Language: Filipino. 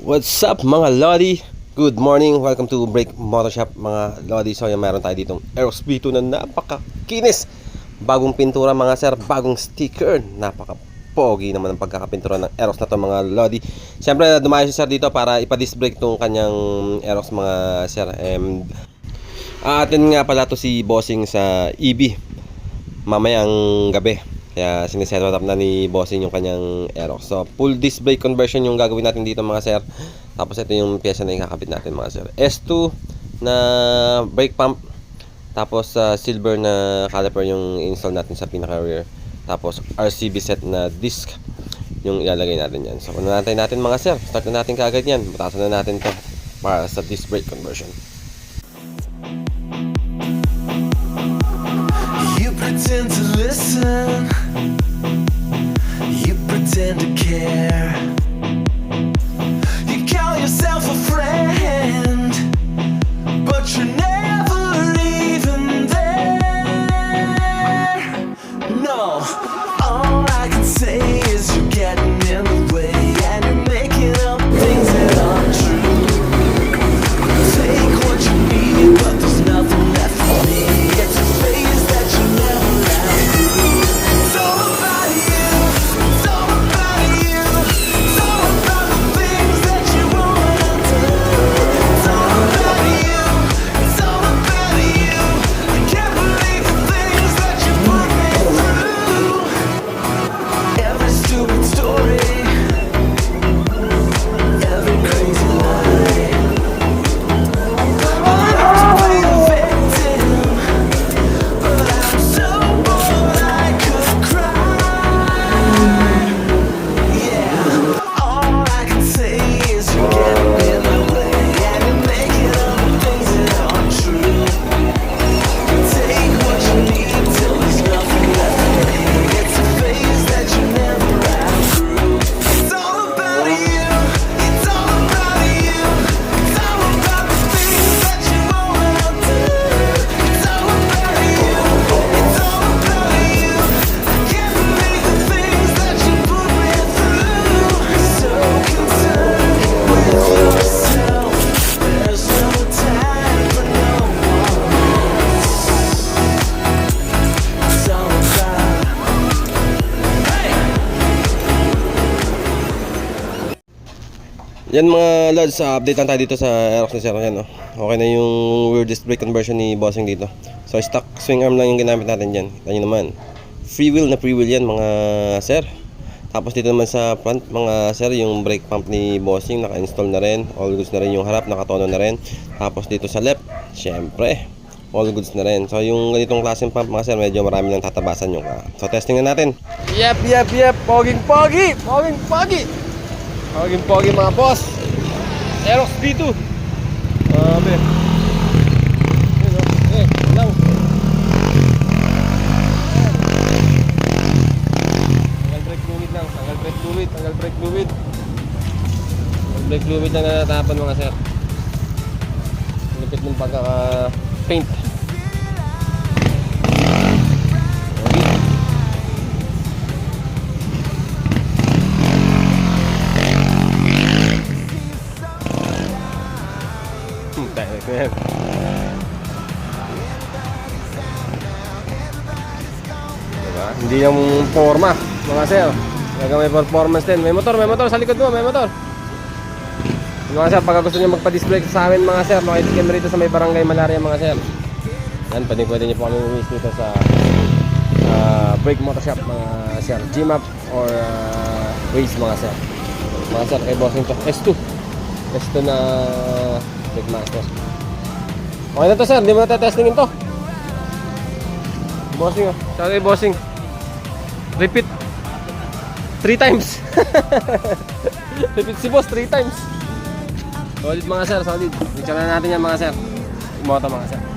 What's up mga Lodi? Good morning, welcome to Break Motor Shop mga Lodi. So yung meron tayo dito Aeros B2 na napakakinis. Bagong pintura mga sir, bagong sticker. Napaka pogi naman ang pagkakapintura ng Aeros na to mga Lodi. Siyempre dumayo si sir dito para ipa-disc brake tong kanyang Aeros mga sir. Um, Aatin nga pala to si Bossing sa EB mamayang gabi. Kaya siniset up na ni Bossing yung kanyang Aerox. So, full brake conversion yung gagawin natin dito mga sir. Tapos ito yung pyesa na ikakabit natin mga sir. S2 na brake pump. Tapos sa silver na caliper yung install natin sa pinaka rear. Tapos RCB set na disc yung ilalagay natin yan. So, natin natin mga sir, start na natin kaagad yan. Butasan na natin to para sa disc brake conversion. You pretend to listen. No, all I can say Yan mga lods, uh, update lang tayo dito sa Aerox ni Sir. Yan, oh. Okay na yung rear disc brake conversion ni Bossing dito. So stock swing arm lang yung ginamit natin dyan. Kita nyo naman. Free wheel na free wheel yan mga sir. Tapos dito naman sa front mga sir, yung brake pump ni Bossing naka-install na rin. All goods na rin yung harap, nakatono na rin. Tapos dito sa left, syempre, all goods na rin. So yung ganitong klaseng pump mga sir, medyo marami nang tatabasan yung ka. So testing na natin. Yep, yep, yep. Poging pogi! Poging pogi! Poging pogi mga boss! Aerox B2. Grabe. Yun, oh. Eh, lang. Tanggal brake fluid lang. Brake fluid. Tanggal brake fluid. Tanggal brake fluid na natapan mga sir. Lupit ng pagkaka-paint. Ko yan. Diba? Hindi yung forma, mga sir. Kaya may performance din. May motor, may motor. Sa likod mo, may motor. Mga sir, pagka gusto nyo magpa-display sa amin mga sir, makitikin mo rito sa may barangay Malaria mga sir. Yan, pwede pwede nyo po kami umis dito sa uh, Brake Motor Shop mga sir. Gmap or uh, Waze mga sir. Mga sir, kay bossing to. S2. S2 na Brake Master. Okay na to sir, hindi mo na testingin to. Bossing oh. Kay bossing. Repeat. Three times. Repeat si boss, three times. Solid mga sir, solid. Picture na natin yan mga sir. Moto mga sir.